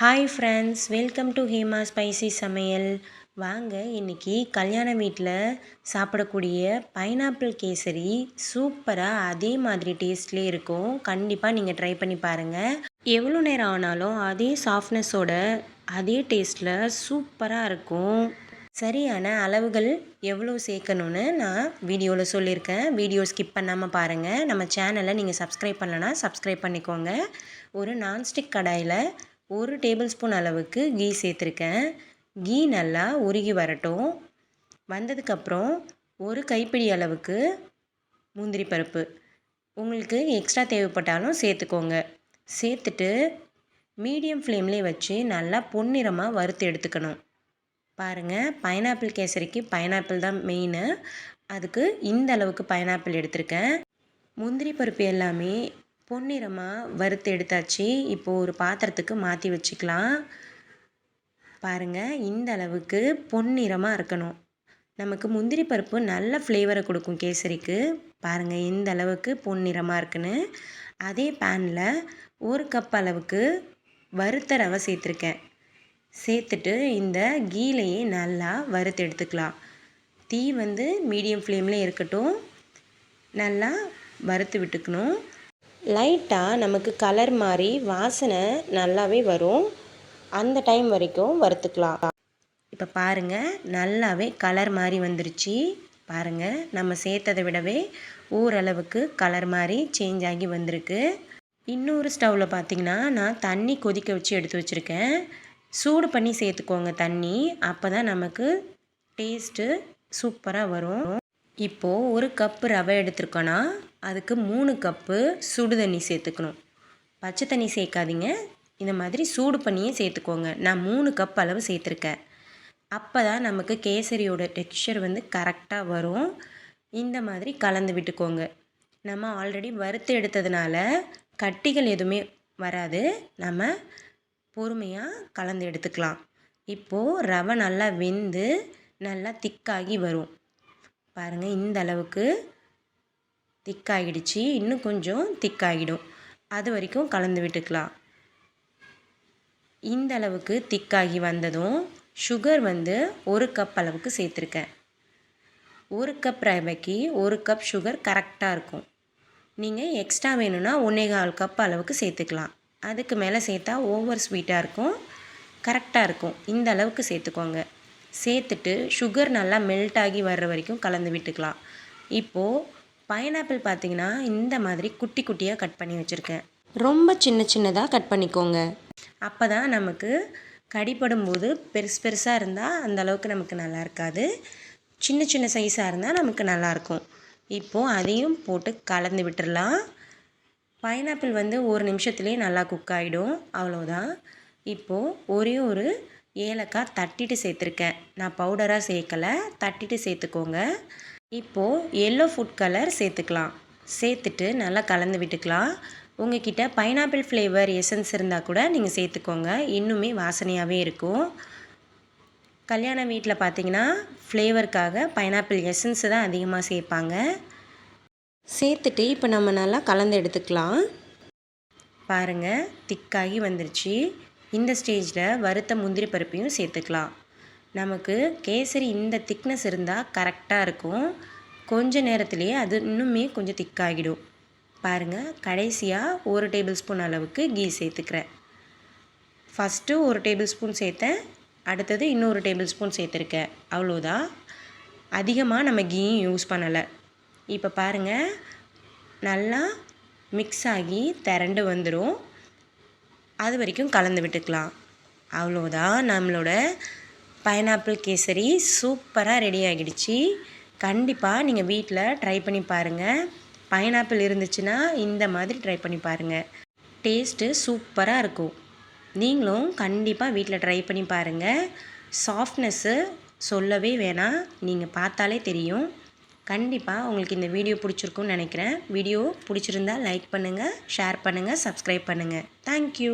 Hi friends welcome to Hema spicy சமையல் வாங்க இன்றைக்கி கல்யாண வீட்டில் சாப்பிடக்கூடிய பைனாப்பிள் கேசரி சூப்பராக அதே மாதிரி டேஸ்ட்லேயே இருக்கும். கண்டிப்பாக நீங்கள் ட்ரை பண்ணி பாருங்கள் எவ்வளோ நேரம் ஆனாலும் அதே சாஃப்ட்னஸோட அதே டேஸ்ட்டில் சூப்பராக இருக்கும். சரியான அளவுகள் எவ்வளோ சேர்க்கணுன்னு நான் வீடியோவில் சொல்லியிருக்கேன். வீடியோ ஸ்கிப் பண்ணாமல் பாருங்கள் நம்ம சேனலை நீங்கள் சப்ஸ்கிரைப் பண்ணலன்னா சப்ஸ்கிரைப் பண்ணிக்கோங்க. ஒரு நான்ஸ்டிக் கடாயில் ஒரு டேபிள் ஸ்பூன் அளவுக்கு கீ சேர்த்துருக்கேன். கீ நல்லா உருகி வரட்டும். வந்ததுக்கப்புறம் ஒரு கைப்பிடி அளவுக்கு முந்திரி பருப்பு. உங்களுக்கு எக்ஸ்ட்ரா தேவைப்பட்டாலும் சேர்த்துக்கோங்க. சேர்த்துட்டு மீடியம் ஃப்ளேம்லேயே வச்சு நல்லா பொன்னிறமாக வறுத்து எடுத்துக்கணும். பாருங்கள் பைனாப்பிள் கேசரிக்கு பைனாப்பிள் தான் மெயினு அதுக்கு இந்த அளவுக்கு பைனாப்பிள் எடுத்திருக்கேன். முந்திரி பருப்பு எல்லாமே பொன்னிறமாக வறுத்து எடுத்தாச்சு. இப்போது ஒரு பாத்திரத்துக்கு மாற்றி வச்சுக்கலாம். பாருங்கள் இந்த அளவுக்கு பொன்னிறமாக இருக்கணும். நமக்கு முந்திரி பருப்பு நல்ல ஃப்ளேவரை கொடுக்கும் கேசரிக்கு. பாருங்கள் இந்த அளவுக்கு பொன்னிறமாக இருக்குன்னு. அதே பேனில் ஒரு கப் அளவுக்கு வறுத்த ரவை சேர்த்துருக்கேன். சேர்த்துட்டு இந்த கீலையே நல்லா வறுத்து எடுத்துக்கலாம். தீ வந்து மீடியம் ஃப்ளேமில் இருக்கட்டும். நல்லா வறுத்து விட்டுக்கணும். லைட்டாக நமக்கு கலர் மாதிரி வாசனை நல்லாவே வரும். அந்த டைம் வரைக்கும் வறுத்துக்கலாம். இப்போ பாருங்கள் நல்லாவே கலர் மாதிரி வந்துருச்சு. பாருங்கள் நம்ம சேர்த்ததை விடவே ஓரளவுக்கு கலர் மாதிரி சேஞ்ச் ஆகி வந்திருக்கு. இன்னொரு ஸ்டவ்வில் பார்த்திங்கன்னா நான் தண்ணி கொதிக்க வச்சு எடுத்து வச்சுருக்கேன். சூடு பண்ணி சேர்த்துக்கோங்க தண்ணி. அப்போ தான் நமக்கு டேஸ்ட்டு சூப்பராக வரும். இப்போது ஒரு கப்பு ரவை எடுத்துருக்கோன்னா அதுக்கு மூணு கப்பு சுடு தண்ணி சேர்த்துக்கணும். பச்சை தண்ணி சேர்க்காதீங்க. இந்த மாதிரி சூடு பண்ணியே சேர்த்துக்கோங்க. நான் மூணு கப் அளவு சேர்த்துருக்கேன். அப்போ தான் நமக்கு கேசரியோட டெக்ஸ்சர் வந்து கரெக்டாக வரும். இந்த மாதிரி கலந்து விட்டுக்கோங்க. நம்ம ஆல்ரெடி வறுத்து எடுத்ததுனால கட்டிகள் எதுவுமே வராது. நம்ம பொறுமையாக கலந்து எடுத்துக்கலாம். இப்போது ரவை நல்லா வெந்து நல்லா திக்காகி வரும். பாருங்கள் இந்த அளவுக்கு திக்காகிடுச்சு இன்னும் கொஞ்சம் திக்காகிடும் அது வரைக்கும் கலந்து விட்டுக்கலாம். இந்த அளவுக்கு திக்காகி வந்ததும் சுகர் வந்து ஒரு கப் அளவுக்கு சேர்த்துருக்கேன். ஒரு கப் ரவைக்கு ஒரு கப் சுகர் கரெக்டாக இருக்கும். நீங்கள் எக்ஸ்ட்ரா வேணும்னா ஒன்றே கால் கப் அளவுக்கு சேர்த்துக்கலாம். அதுக்கு மேலே சேர்த்தா ஓவர் ஸ்வீட்டாக இருக்கும். கரெக்டாக இருக்கும். இந்த அளவுக்கு சேர்த்துக்கோங்க. சேர்த்துட்டு சுகர் நல்லா மெல்ட் ஆகி வர்ற வரைக்கும் கலந்து விட்டுக்கலாம். இப்போது பைனாப்பிள் பார்த்திங்கன்னா இந்த மாதிரி குட்டி குட்டியாக கட் பண்ணி வச்சுருக்கேன். ரொம்ப சின்ன சின்னதாக கட் பண்ணிக்கோங்க. அப்போ தான் நமக்கு கடிப்படும் போது பெருசு பெருசாக இருந்தால் அந்தளவுக்கு நமக்கு நல்லா இருக்காது. சின்ன சின்ன சைஸாக இருந்தால் நமக்கு நல்லாயிருக்கும் இப்போது அதையும் போட்டு கலந்து விட்டுடலாம் பைனாப்பிள் வந்து ஒரு நிமிஷத்துலேயே நல்லா குக் ஆகிடும் அவ்வளோதான் இப்போது ஒரே ஒரு ஏலக்காய் தட்டிட்டு சேர்த்துருக்கேன். நான் பவுடராக சேர்க்கலை. தட்டிட்டு சேர்த்துக்கோங்க. இப்போது எல்லோ ஃபுட் கலர் சேர்த்துக்கலாம். சேர்த்துட்டு நல்லா கலந்து விட்டுக்கலாம். உங்ககிட்ட பைனாப்பிள் ஃப்ளேவர் எசன்ஸ் இருந்தால் கூட நீங்கள் சேர்த்துக்கோங்க. இன்னுமே வாசனையாகவே இருக்கும். கல்யாண வீட்டில் பார்த்தீங்கன்னா ஃப்ளேவருக்காக பைனாப்பிள் எசன்ஸ் தான் அதிகமாக சேர்ப்பாங்க. சேர்த்துட்டு இப்போ நம்ம நல்லா கலந்து எடுத்துக்கலாம். பாருங்கள் திக்காகி வந்துருச்சு. இந்த ஸ்டேஜில் வறுத்த முந்திரி பருப்பையும் சேர்த்துக்கலாம். நமக்கு கேசரி இந்த திக்னஸ் இருந்தால் கரெக்டாக இருக்கும். கொஞ்ச நேரத்துலேயே அது இன்னுமே கொஞ்சம் திக்காகிடும் பாருங்கள் கடைசியாக ஒரு டேபிள் ஸ்பூன் அளவுக்கு கீ சேர்த்துக்கிறேன். ஃபஸ்ட்டு ஒரு டேபிள் ஸ்பூன் சேர்த்தேன். அடுத்தது இன்னொரு டேபிள் ஸ்பூன் சேர்த்துருக்கேன். அவ்வளோதான் அதிகமாக நம்ம கீயும் யூஸ் பண்ணலை. இப்போ பாருங்கள் நல்லா மிக்ஸ் ஆகி திரண்டு வந்துடும் அது வரைக்கும் கலந்து விட்டுக்கலாம். அவ்வளோதான் நம்மளோட பைனாப்பிள் கேசரி சூப்பராக ரெடி ஆகிடுச்சு. கண்டிப்பாக நீங்கள் வீட்டில் ட்ரை பண்ணி பாருங்கள் பைனாப்பிள் இருந்துச்சுன்னா இந்த மாதிரி ட்ரை பண்ணி பாருங்கள் டேஸ்ட்டு சூப்பராக இருக்கும். நீங்களும் கண்டிப்பாக வீட்டில் ட்ரை பண்ணி பாருங்கள் சாஃப்ட்னஸ்ஸு சொல்லவே வேணாம். நீங்கள் பார்த்தாலே தெரியும். கண்டிப்பாக உங்களுக்கு இந்த வீடியோ பிடிச்சிருக்குன்னு நினைக்கிறேன். வீடியோ பிடிச்சிருந்தா லைக் பண்ணுங்கள் ஷேர் பண்ணுங்கள் சப்ஸ்கிரைப் பண்ணுங்கள் தேங்க்யூ